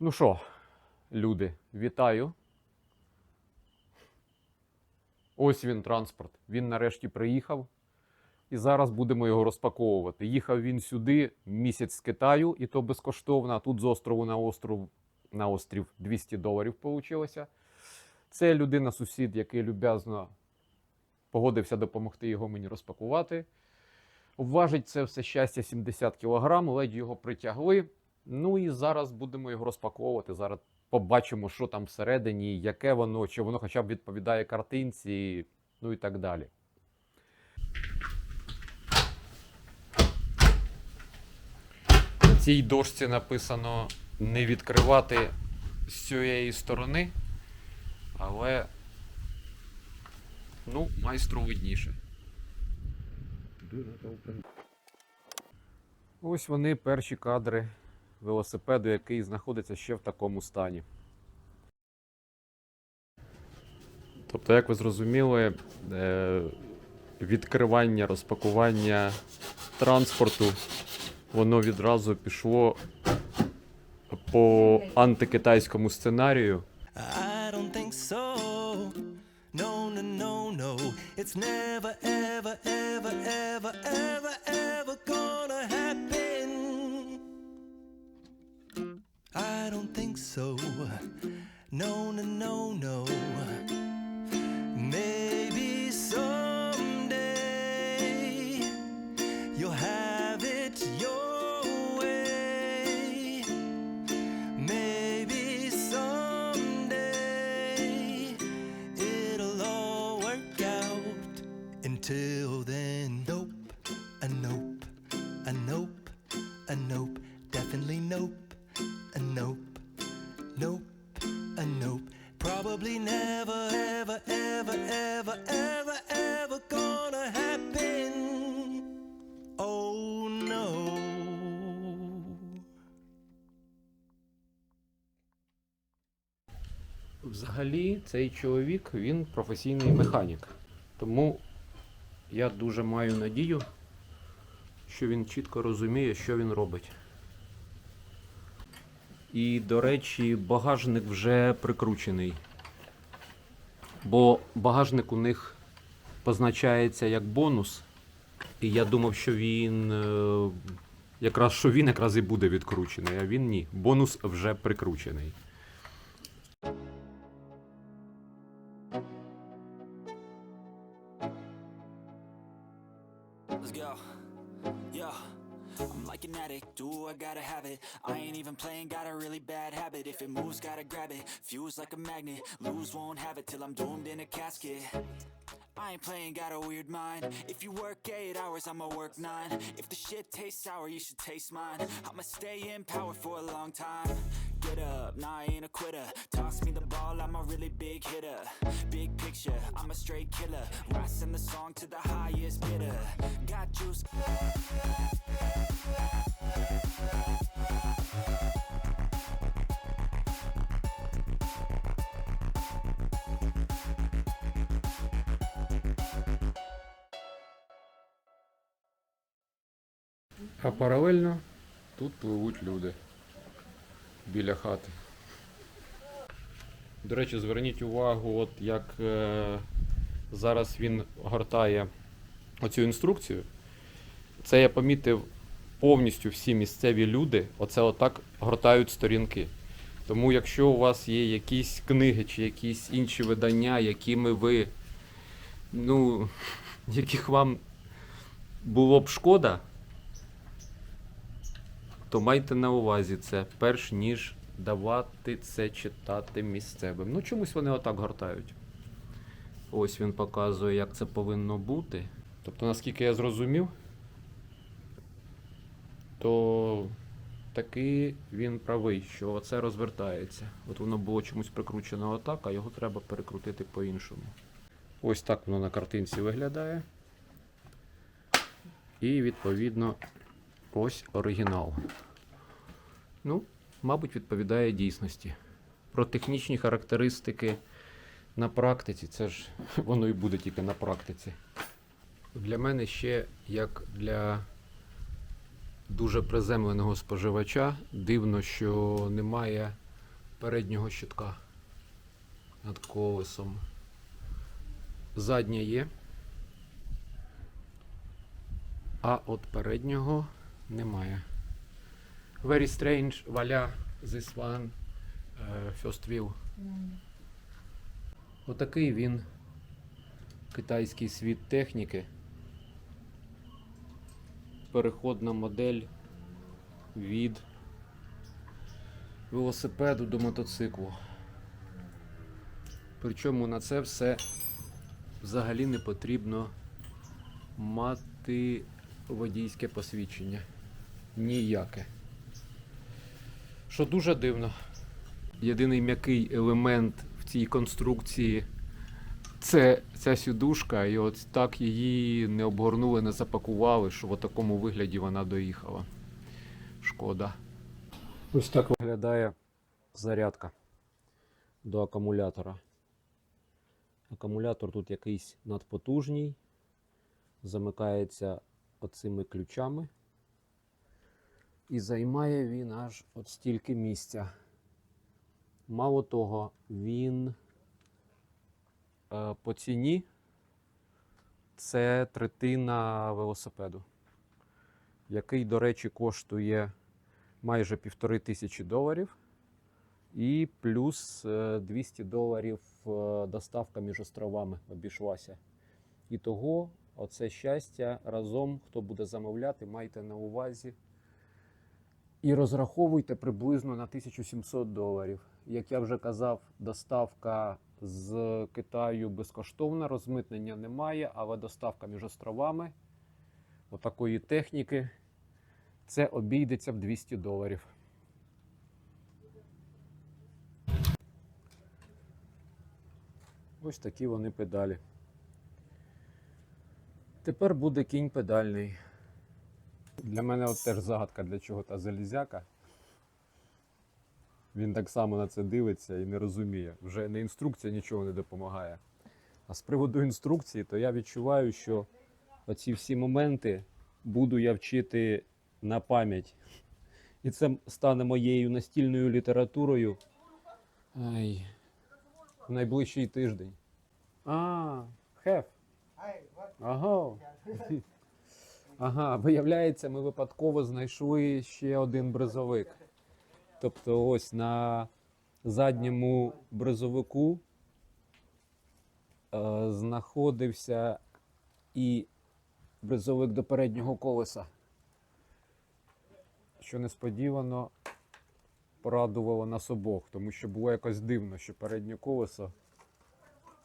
Ну що, люди, вітаю. Ось він транспорт. Він нарешті приїхав. І зараз будемо його розпаковувати. Їхав він сюди місяць з Китаю, і то безкоштовно. А тут з острову на остров на острів 200 доларів вийшло. Це людина-сусід, який люб'язно погодився допомогти його мені розпакувати. Важить це все щастя 70 кг, ледь його притягли. Ну і зараз будемо його розпаковувати. Зараз побачимо, що там всередині, яке воно, чи воно хоча б відповідає картинці, ну і так далі. На цій дошці написано не відкривати з цієї сторони, але ну, майстру видніше. Ось вони перші кадри велосипеду, який знаходиться ще в такому стані. Тобто, як ви зрозуміли, е, відкривання, розпакування транспорту, воно відразу пішло по антикитайському сценарію. I don't think so. No, no, no, no. It's never, ever, ever, ever, ever, ever gonna I don't think so. No, no, no, no. Maybe someday you'll have it your way. Maybe someday it'll all work out. Until then, Взагалі, цей чоловік він професійний механік. Тому я дуже маю надію, що він чітко розуміє, що він робить. І, до речі, багажник вже прикручений. Бо багажник у них позначається як бонус. І я думав, що він е, якраз що він якраз і буде відкручений, а він ні. Бонус вже прикручений. Grab it, fuse like a magnet. Lose, won't have it till I'm doomed in a casket. I ain't playing, got a weird mind. If you work 8 hours, I'ma work 9 If the shit tastes sour, you should taste mine. I'ma stay in power for a long time. Get up, nah, I ain't a quitter. Toss me the ball, I'm a really big hitter. Big picture, I'm a straight killer. Rising the song to the highest bidder. Got juice А паралельно тут пливуть люди біля хати. До речі, зверніть увагу, от як е, зараз він гортає оцю інструкцію. Це я помітив повністю всі місцеві люди, оце отак гортають сторінки. Тому якщо у вас є якісь книги чи якісь інші видання, якими ви, ну, яких вам було б шкода, то майте на увазі це, перш ніж давати це читати місцевим. Ну, чомусь вони отак гортають. Ось він показує, як це повинно бути. Тобто, наскільки я зрозумів, то таки він правий, що це розвертається. От воно було чомусь прикручено отак, а його треба перекрутити по-іншому. Ось так воно на картинці виглядає. І відповідно ось оригінал. Ну, мабуть, відповідає дійсності. Про технічні характеристики на практиці, це ж воно і буде тільки на практиці. Для мене ще, як для дуже приземленого споживача, дивно, що немає переднього щитка над колесом. Задня є. А от переднього немає. Very strange, валя, this one, е, first wheel. Отакий він китайський світ техніки. Переходна модель від велосипеду до мотоциклу. Причому на це все взагалі не потрібно мати водійське посвідчення. Ніяке. Що дуже дивно. Єдиний м'який елемент в цій конструкції це ця сідушка, і от так її не обгорнули, не запакували, що в такому вигляді вона доїхала. Шкода. Ось так виглядає зарядка до акумулятора. Акумулятор тут якийсь надпотужний, замикається оцими ключами. І займає він аж от стільки місця. Мало того, він е, по ціні це третина велосипеду, який, до речі, коштує майже півтори тисячі доларів. І плюс е, 200 доларів е, доставка між островами обійшлася. І того, оце щастя разом, хто буде замовляти, майте на увазі. І розраховуйте приблизно на 1700 доларів. Як я вже казав, доставка з Китаю безкоштовна, розмитнення немає, але доставка між островами отакої техніки це обійдеться в 200 доларів. Ось такі вони педалі. Тепер буде кінь педальний. Для мене от теж загадка, для чого та залізяка. Він так само на це дивиться і не розуміє. Вже не інструкція нічого не допомагає. А з приводу інструкції, то я відчуваю, що оці всі моменти буду я вчити на пам'ять. І це стане моєю настільною літературою. Ай, в найближчий тиждень. А, хеф. Ага. Ага, виявляється, ми випадково знайшли ще один бризовик. Тобто, ось на задньому бризовику е, знаходився і бризовик до переднього колеса. Що несподівано порадувало нас обох, тому що було якось дивно, що переднє колесо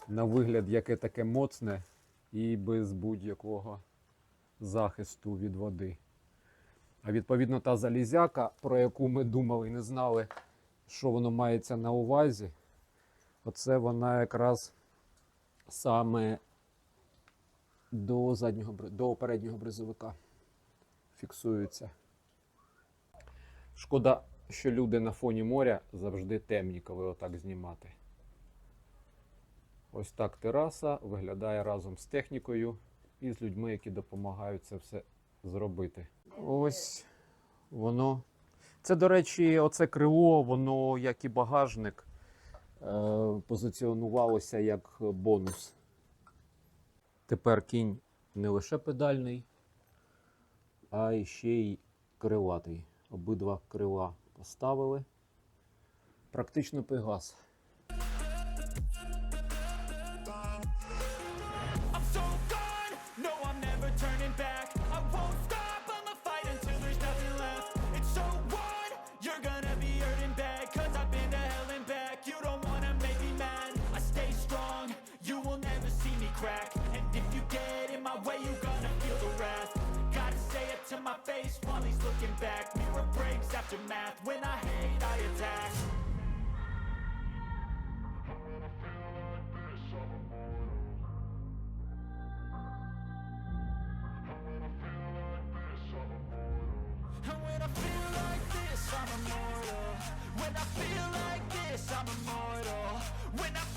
на вигляд яке таке моцне і без будь-якого захисту від води. А відповідно та залізяка, про яку ми думали і не знали, що воно мається на увазі, оце вона якраз саме до заднього до переднього бризовика фіксується. Шкода, що люди на фоні моря завжди темні, коли отак знімати. Ось так тераса виглядає разом з технікою і з людьми, які допомагають це все зробити. Ось воно. Це, до речі, оце крило, воно, як і багажник, е, позиціонувалося як бонус. Тепер кінь не лише педальний, а ще й крилатий. Обидва крила поставили. Практично пегас. When I feel like this, I'm immortal. When I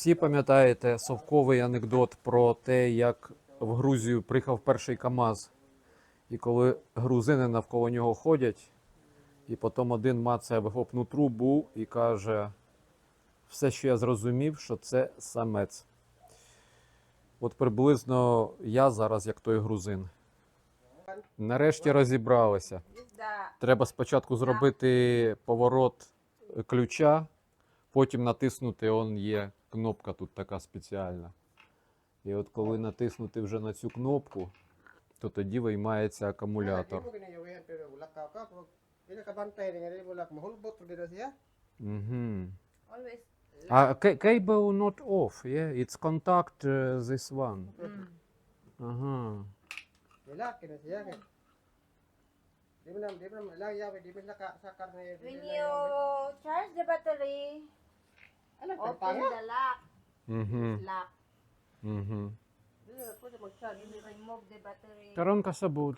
Всі пам'ятаєте совковий анекдот про те, як в Грузію приїхав перший КАМАЗ, і коли грузини навколо нього ходять, і потім один мацає вихлопну трубу і каже: все, що я зрозумів, що це самець. От приблизно я зараз як той грузин. Нарешті розібралися. Треба спочатку зробити поворот ключа, потім натиснути, он є кнопка тут така спеціальна. І от коли натиснути вже на цю кнопку, то тоді виймається акумулятор. Угу. А ca- cable not off, yeah? It's contact uh, this one. Mm. Ага. When you charge the battery, Alam, open the lock. Угу. Lock. Угу. Mag-charge. You remove the battery. Коронка сабуд.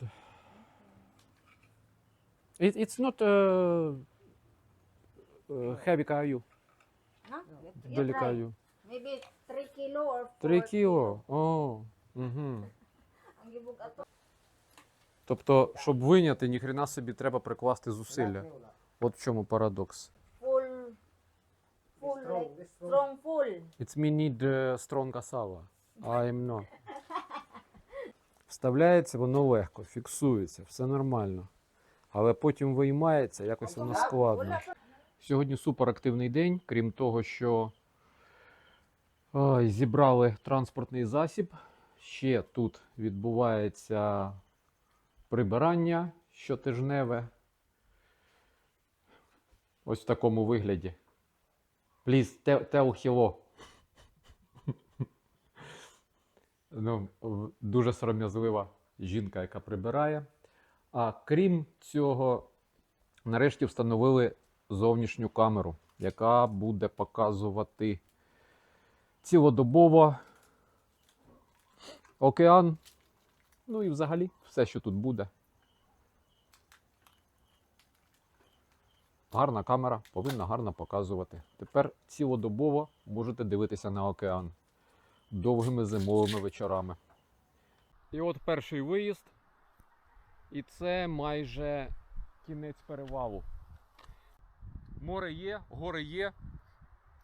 It, it's not uh, uh, heavy каю. Huh? You Далі try. каю. Maybe 3 kilo or 4 Три кіло. О, угу. Ang gibog ato. Тобто, щоб виняти, ніхрена собі треба прикласти зусилля. От в чому парадокс. Strong, full. It's me need uh, strong asava. I'm not. Вставляється воно легко, фіксується, все нормально. Але потім виймається, якось воно складно. Сьогодні суперактивний день, крім того, що ой, зібрали транспортний засіб. Ще тут відбувається прибирання щотижневе. Ось в такому вигляді. Please tell, tell hello. ну, дуже сором'язлива жінка, яка прибирає. А крім цього, нарешті встановили зовнішню камеру, яка буде показувати цілодобово океан. Ну і взагалі все, що тут буде. Гарна камера повинна гарно показувати. Тепер цілодобово можете дивитися на океан довгими зимовими вечорами. І от перший виїзд. І це майже кінець перевалу. Море є, гори є.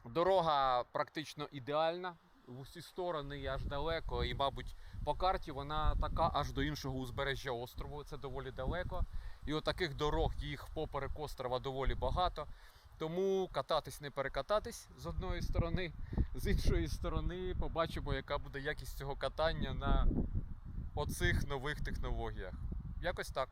Дорога практично ідеальна. В усі сторони і аж далеко. І, мабуть, по карті вона така аж до іншого узбережжя острову. Це доволі далеко. І от дорог їх поперек острова доволі багато. Тому кататись не перекататись з одної сторони, з іншої сторони побачимо, яка буде якість цього катання на оцих нових технологіях. Якось так.